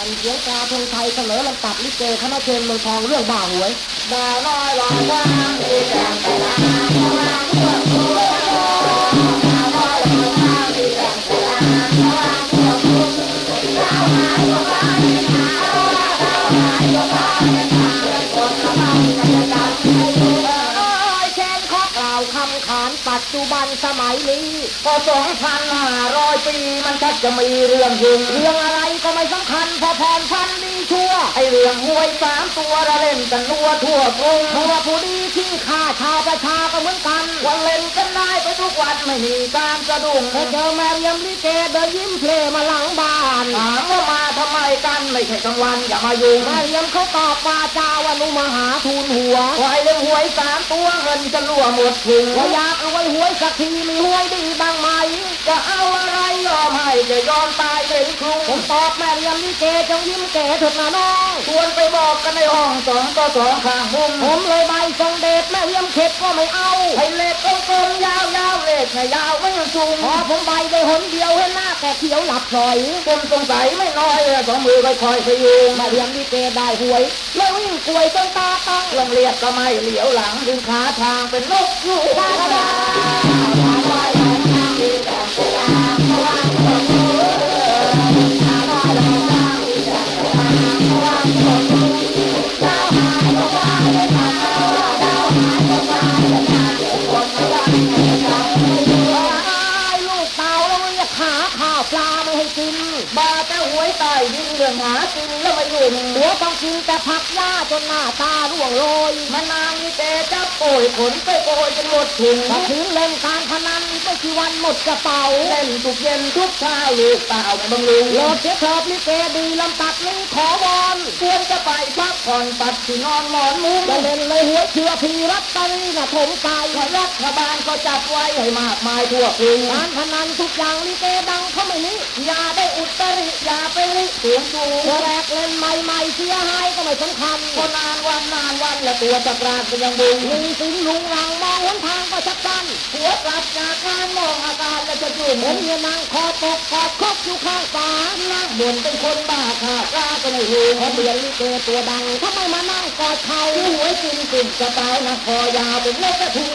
อันเสียงกาทงไทยเสนอลำตับลิเกคณะเชิญเมืองทองเรื่องบ่าหวยดาวน้อยลอยว่างที่แจ่มไปนาเพราะว่าพวกกูดาวน้อยลอยว่างที่แจ่มไปลาเพราะว่าพวกกูดาวหาย จจุบันสมัยนี้ พอสองพันห้าร้อยปีมันชักจะมีเรื่องจริงเรื่องอะไรก็ไม่สำคัญพอพรพันดีชั่ว ไอเรื่องหวยสามตัวเราเล่นกันนัวทั่วกรุงเพราะว่าผู้ดีที่ฆ่าชาวประชาก็เหมือนกัน วันเล่นกันได้ไปทุกวันไม่มีการสะดุ้งพอเจอแม่เลี้ยมลิเกเดินยิ้มเพลมาหลังบ้านถามว่ามาทำ ไมกันไม่ใช่กลางวันอย่ามายุ่งแม่เลี้ยมเขาตอบปาจาว่าหนุมาหาทูลหัววายเรื่องหวยสามตัวเงินจะรั่วหมดถุงว่าอยากเอาไว้หวยสักทีมีหวยดีบ้างไหมจะเอาอะไรยอมให้จะยอมตายเป็นครูผมตอบแม่เลี้ยมลิเกจงยิ้มแก่เถิดนะน้องชวนไปบอกกันในห้องสองต่อสองข้างมุมผมเลยใบทรงเดชแม่เลี้ยมเข็ดก็ไม่เอาให้เล็กกลมๆยา วๆเล็กให้ยาวไม่สูงพอผมใบได้หนเดียวเห็นหน้าแต่เขียวหลับพลอยคนสงสัยไม่น้อยเลยสองมือค่อยๆพยุงแม่เลี้ยมลิเกได้หวยแล้ววิ่งกลวยจนตาตั้งลงเรียกก็ไม่เหลียวหลังดึงขาทางเป็นนกยูงลูาวปลาไม่ให้กินบาแต่หวยใต้ดินเรื่องหากินแล้วไม่ยุ่งหัวต้องกินแต่ผักหญ้าจนหน้าตาร่วงโรยมานางนี่แต่จับโอยขนไปโอยจนหมดถุงถ้าถึงเล่นการพนันไม่กี่วันหมดกระเป๋าเล่นทุกเย็นทุกเช้าลูกเต่าบำรุงโลดเสียเถิดลิเกดีลำตัดนี้ขอวอนควรจะไปพักผ่อนปัดที่นอนหมอนมุ้งจะเล่นเลย หัวเชื่อพีรัตตอรีน่ะผมใจรัฐบาลก็จัดไว้ให้มากมายทั่วกรุงการพนันทุกอย่างลิเกดังเขาไม่นี้อย่าได้อุตริอย่าไปริสูงสูงตัวแรกเล่นใหม่ๆเสียหายก็ไม่สำคัญก็นานวันนานวันและตัวตะกราดก็ยังบุงหนึ่งสิงลุงรังมองหนทางก็ชัก สั้นหัวกลับจากการมองอาการและจะอยู่เหมือนเมียนางคอตกคอคบอยู่ข้างฝานั่งบ่นเป็นคนบ้าค่ะกล้าก็ไม่รู้พอเรียนลิเกตัวดังทำไมมานั่งกอดเขาที่หวยกินติดจะตายนะคอยาวเป็นเล็กกระทุง